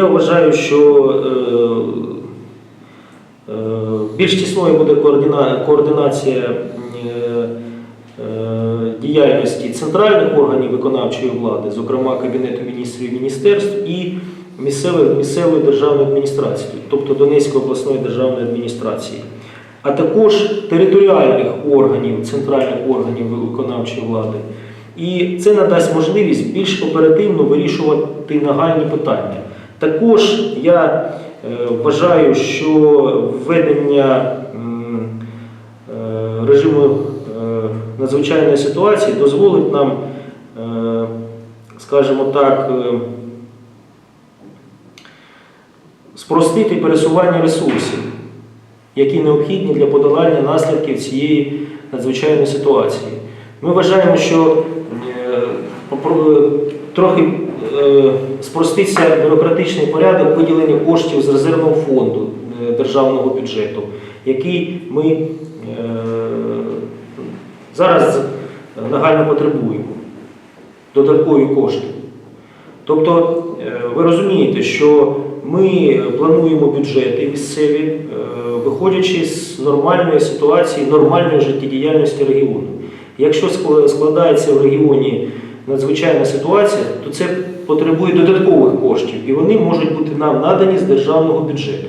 Я вважаю, що е, е, більш тісною буде координа- координація е, діяльності центральних органів виконавчої влади, зокрема Кабінету міністрів і міністерств, і місцевої державної адміністрації, тобто Донецької обласної державної адміністрації, а також територіальних органів, центральних органів виконавчої влади. І це надасть можливість більш оперативно вирішувати нагальні питання. Також я е, вважаю, що введення е, режиму е, надзвичайної ситуації дозволить нам, скажімо так, спростити пересування ресурсів, які необхідні для подолання наслідків цієї надзвичайної ситуації. Ми вважаємо, що трохи е, спроститься бюрократичний порядок виділення коштів з резервного фонду е, державного бюджету, який ми е, зараз нагально потребуємо. Додаткові кошти. Тобто, е, ви розумієте, що ми плануємо бюджети місцеві, е, виходячи з нормальної ситуації, нормальної життєдіяльності регіону. Якщо складається в регіоні надзвичайна ситуація, то це потребує додаткових коштів, і вони можуть бути нам надані з державного бюджету.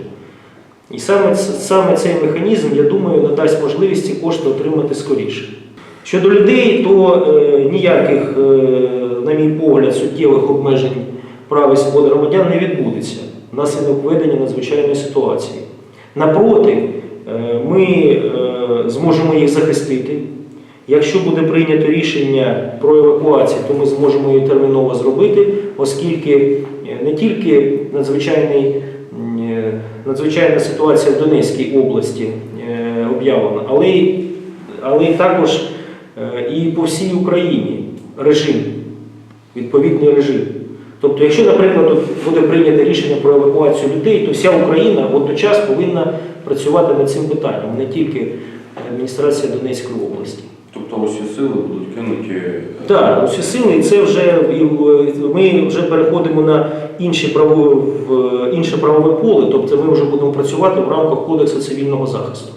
І саме, саме цей механізм, я думаю, надасть можливість ці кошти отримати скоріше. Щодо людей, то е, ніяких, е, на мій погляд, суттєвих обмежень прав і свобод громадян не відбудеться внаслідок введення надзвичайної ситуації. Напроти, е, ми е, зможемо їх захистити. Якщо буде прийнято рішення про евакуацію, то ми зможемо її терміново зробити, оскільки е, не тільки е, надзвичайна ситуація в Донецькій області е, об'явлена, але але також і по всій Україні режим, відповідний режим. Тобто, якщо, наприклад, буде прийнято рішення про евакуацію людей, то вся Україна водночас повинна працювати над цим питанням, не тільки адміністрація Донецької області. Тобто усі сили будуть кинуті. е, Так, усі сили, і це вже в- ми вже переходимо на інші право, в інше правове поле, тобто ми вже будемо працювати в рамках Кодексу цивільного захисту.